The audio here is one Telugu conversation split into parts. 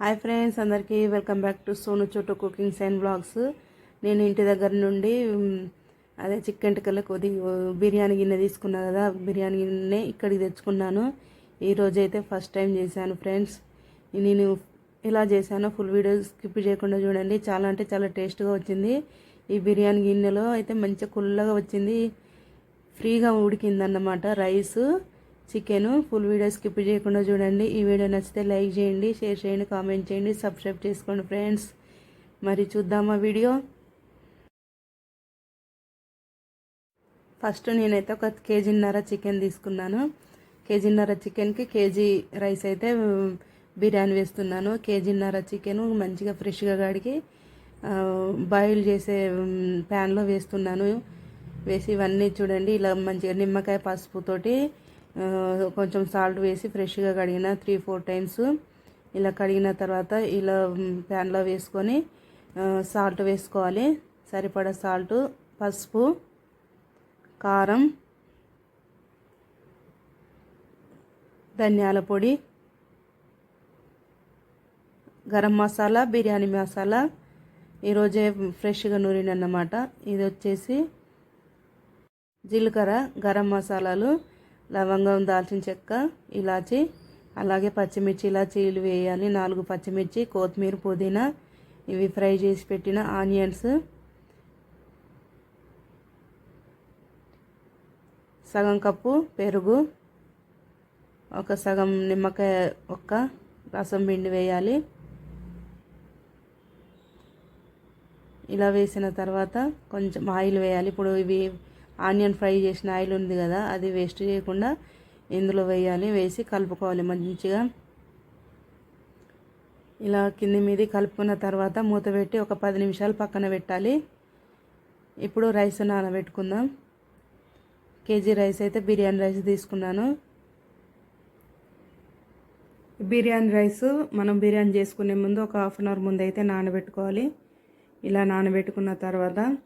హాయ్ ఫ్రెండ్స్ అందరికీ welcome back to Sonu Chotu cookings and blogs. నేను ఇంటి దగ్గర నుండి అదే చికెన్ టిక్కల కొద్ది బిర్యానీ గిన్నె తీసుకున్నా కదా బిర్యానీ గిన్నె ఇక్కడికి తెచ్చుకున్నాను. ఈరోజు అయితే ఫస్ట్ టైం చేశాను ఫ్రెండ్స్. నేను ఎలా చేశానో ఫుల్ వీడియో స్కిప్ చేయకుండా చూడండి. చాలా అంటే చాలా టేస్ట్గా వచ్చింది. ఈ బిర్యానీ గిన్నెలో అయితే మంచిగా కుల్లగా వచ్చింది. ఫ్రీగా ఉడికిందన్నమాట rice. Chicken full video skip చేయకుండా చూడండి. ఈ వీడియో నచ్చితే లైక్ చేయండి షేర్ చేయండి కామెంట్ చేయండి సబ్స్క్రైబ్ చేసుకోండి ఫ్రెండ్స్. మరి చూద్దామా వీడియో. ఫస్ట్ నేనైతే ఒక కేజీన్నర చికెన్ తీసుకున్నాను. కేజీన్నర చికెన్కి కేజీ రైస్ అయితే బిర్యానీ వేస్తున్నాను. కేజీన్నర చికెన్ మంచిగా ఫ్రెష్గా కడిగి బాయిల్ చేసే ప్యాన్లో వేస్తున్నాను. వేసి ఇవన్నీ చూడండి. ఇలా మంచిగా నిమ్మకాయ పసుపుతోటి కొంచెం సాల్ట్ వేసి ఫ్రెష్గా కడిగిన త్రీ ఫోర్ టైమ్స్ ఇలా కడిగిన తర్వాత ఇలా ప్యాన్లో వేసుకొని సాల్ట్ వేసుకోవాలి. సరిపడా సాల్ట్ పసుపు కారం ధనియాల పొడి గరం మసాలా బిర్యానీ మసాలా. ఈరోజే ఫ్రెష్గా నూరినన్నమాట ఇది వచ్చేసి జీలకర్ర గరం మసాలాలు లవంగం దాల్చిన చెక్క ఇలాచి అలాగే పచ్చిమిర్చి ఇలాచీలు వేయాలి. నాలుగు పచ్చిమిర్చి కొత్తిమీర పుదీనా ఇవి ఫ్రై చేసి పెట్టిన ఆనియన్స్. సగం కప్పు పెరుగు ఒక సగం నిమ్మకాయ ఒక్క రసం పిండి వేయాలి. ఇలా వేసిన తర్వాత కొంచెం ఆయిల్ వేయాలి. ఇప్పుడు ఇవి ఆనియన్ ఫ్రై చేసిన ఆయిల్ ఉంది కదా అది వేస్ట్ చేయకుండా ఇందులో వేయాలి. వేసి కలుపుకోవాలి మంచిగా. ఇలా కింది మీది కలుపుకున్న తర్వాత మూత పెట్టి ఒక పది నిమిషాలు పక్కన పెట్టాలి. ఇప్పుడు రైస్ నానబెట్టుకుందాం. కేజీ రైస్ అయితే బిర్యానీ రైస్ తీసుకున్నాను. బిర్యానీ రైస్ మనం బిర్యానీ చేసుకునే ముందు ఒక హాఫ్ అన్ అవర్ ముందు అయితే నానబెట్టుకోవాలి. ఇలా నానబెట్టుకున్న తర్వాత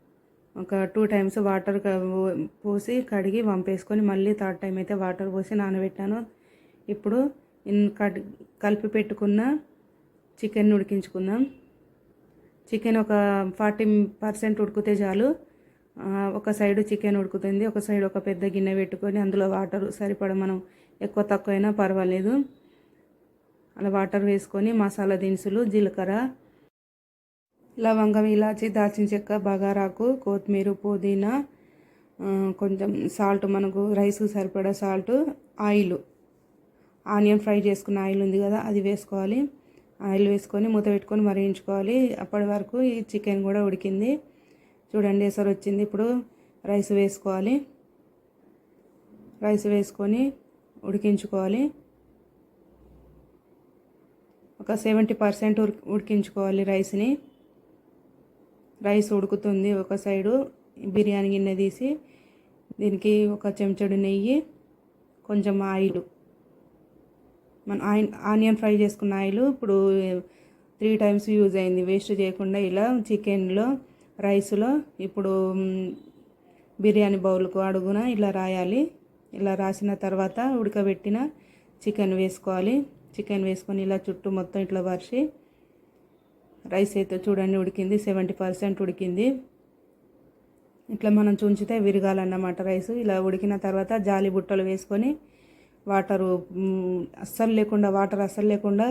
ఒక టూ టైమ్స్ వాటర్ పోసి కడిగి వంపేసుకొని మళ్ళీ థర్డ్ టైం అయితే వాటర్ పోసి నానబెట్టాను. ఇప్పుడు ఇన్ కడి కలిపి పెట్టుకున్న చికెన్ ఉడికించుకుందాం. చికెన్ ఒక ఫార్టీ పర్సెంట్ ఉడికితే చాలు. ఒక సైడ్ చికెన్ ఉడుకుతుంది ఒక సైడ్ ఒక పెద్ద గిన్నె పెట్టుకొని అందులో వాటర్ సరిపడ మనం ఎక్కువ తక్కువైనా పర్వాలేదు. అలా వాటర్ వేసుకొని మసాలా దినుసులు జీలకర్ర లవంగం ఇలాచి దాల్చిన చెక్క బగారాకు కొత్తిమీర పుదీనా కొంచెం సాల్ట్ మనకు రైస్కి సరిపడా సాల్ట్ ఆయిల్. ఆనియన్ ఫ్రై చేసుకున్న ఆయిల్ ఉంది కదా అది వేసుకోవాలి. ఆయిల్ వేసుకొని మూత పెట్టుకొని మరిగించుకోవాలి. అప్పటి వరకు ఈ చికెన్ కూడా ఉడికింది. చూడండి ఎసరు వచ్చింది. ఇప్పుడు రైస్ వేసుకోవాలి. రైస్ వేసుకొని ఉడికించుకోవాలి. ఒక సెవెంటీ పర్సెంట్ ఉడికించుకోవాలి రైస్ని. రైస్ ఉడుకుతుంది ఒక సైడు బిర్యానీ గిన్నె తీసి దీనికి ఒక చెంచడు నెయ్యి కొంచెం ఆయిల్. మన ఆయిల్ ఆనియన్ ఫ్రై చేసుకున్న ఆయిల్ ఇప్పుడు త్రీ టైమ్స్ యూజ్ అయింది. వేస్ట్ చేయకుండా ఇలా చికెన్లో రైస్లో ఇప్పుడు బిర్యానీ బౌల్కు అడుగున ఇలా రాయాలి. ఇలా రాసిన తర్వాత ఉడకబెట్టిన చికెన్ వేసుకోవాలి. చికెన్ వేసుకొని ఇలా చుట్టూ మొత్తం ఇట్లా పరిచి రైస్ అయితే చూడండి ఉడికింది సెవెంటీ పర్సెంట్ ఉడికింది. ఇట్లా మనం చుంచితే విరగాలన్నమాట రైస్. ఇలా ఉడికిన తర్వాత జాలి బుట్టలు వేసుకొని వాటరు అస్సలు లేకుండా వాటర్ అస్సలు లేకుండా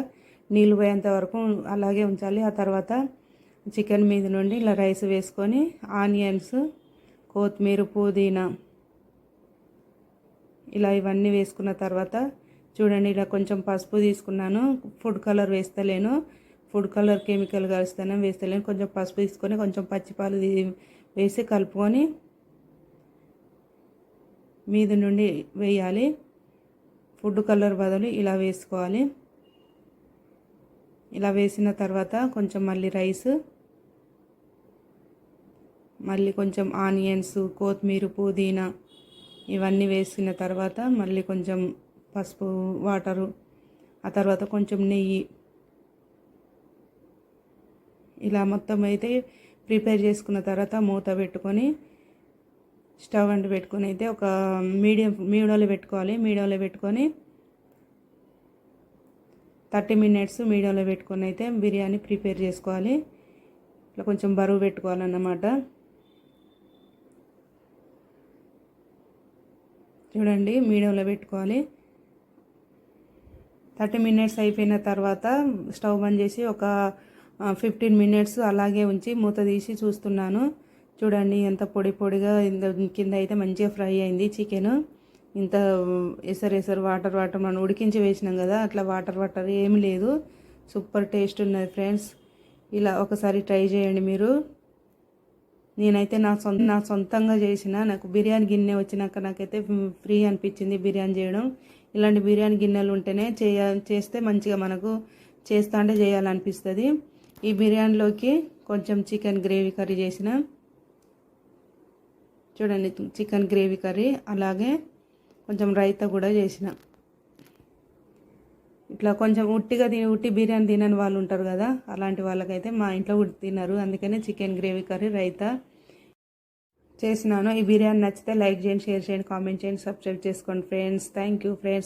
నీళ్ళు పోయేంత వరకు అలాగే ఉంచాలి. ఆ తర్వాత చికెన్ మీద నుండి ఇలా రైస్ వేసుకొని ఆనియన్స్ కొత్తిమీర పుదీనా ఇలా ఇవన్నీ వేసుకున్న తర్వాత చూడండి ఇలా కొంచెం పసుపు తీసుకున్నాను. ఫుడ్ కలర్ వేస్తలేను. ఫుడ్ కలర్ కెమికల్ కలుస్తాను వేస్తలేను కొంచెం పసుపు తీసుకొని కొంచెం పచ్చిపాలు వేసి కలుపుకొని మీద నుండి వేయాలి. ఫుడ్ కలర్ బదులు ఇలా వేసుకోవాలి. ఇలా వేసిన తర్వాత కొంచెం మళ్ళీ రైస్ మళ్ళీ కొంచెం ఆనియన్స్ కొత్తిమీర పుదీనా ఇవన్నీ వేసిన తర్వాత మళ్ళీ కొంచెం పసుపు వాటరు ఆ తర్వాత కొంచెం నెయ్యి ఇలా మొత్తం అయితే ప్రిపేర్ చేసుకున్న తర్వాత మూత పెట్టుకొని స్టవ్ అంటు పెట్టుకొని అయితే ఒక మీడియం మీడియంలో పెట్టుకోవాలి. మీడియంలో పెట్టుకొని థర్టీ మినిట్స్ మీడియాలో పెట్టుకొని అయితే బిర్యానీ ప్రిపేర్ చేసుకోవాలి. ఇట్లా కొంచెం బరువు పెట్టుకోవాలన్నమాట. చూడండి మీడియంలో పెట్టుకోవాలి. థర్టీ మినిట్స్ అయిపోయిన తర్వాత స్టవ్ బంద్ చేసి ఒక ఫిఫ్టీన్ మినిట్స్ అలాగే ఉంచి మూత తీసి చూస్తున్నాను. చూడండి ఎంత పొడి పొడిగా కింద అయితే మంచిగా ఫ్రై అయింది చికెన్. ఇంత ఎసరు ఎసరు వాటర్ వాటర్ మనం ఉడికించి వేసినాం కదా అట్లా వాటర్ వాటర్ ఏమి లేదు. సూపర్ టేస్ట్ ఉన్నది ఫ్రెండ్స్. ఇలా ఒకసారి ట్రై చేయండి మీరు. నేనైతే నా సొంత నా సొంతంగా చేసిన నాకు బిర్యానీ గిన్నె వచ్చినాక నాకైతే ఫ్రీ అనిపించింది బిర్యానీ చేయడం. ఇలాంటి బిర్యానీ గిన్నెలు ఉంటేనే చేయ చేస్తే మంచిగా మనకు చేస్తా అంటే చేయాలనిపిస్తుంది. ఈ బిర్యానీలోకి కొంచెం చికెన్ గ్రేవీ కర్రీ చేసిన. చూడండి చికెన్ గ్రేవీ కర్రీ అలాగే కొంచెం రైతా కూడా చేసిన. ఇట్లా కొంచెం ఉట్టిగా తిని ఉట్టి బిర్యానీ తినని వాళ్ళు ఉంటారు కదా అలాంటి వాళ్ళకైతే మా ఇంట్లో ఉట్టి తిన్నారు అందుకనే చికెన్ గ్రేవీ కర్రీ రైతా చేసినాను. ఈ బిర్యానీ నచ్చితే లైక్ చేయండి షేర్ చేయండి కామెంట్ చేయండి సబ్స్క్రైబ్ చేసుకోండి ఫ్రెండ్స్. Thank you friends.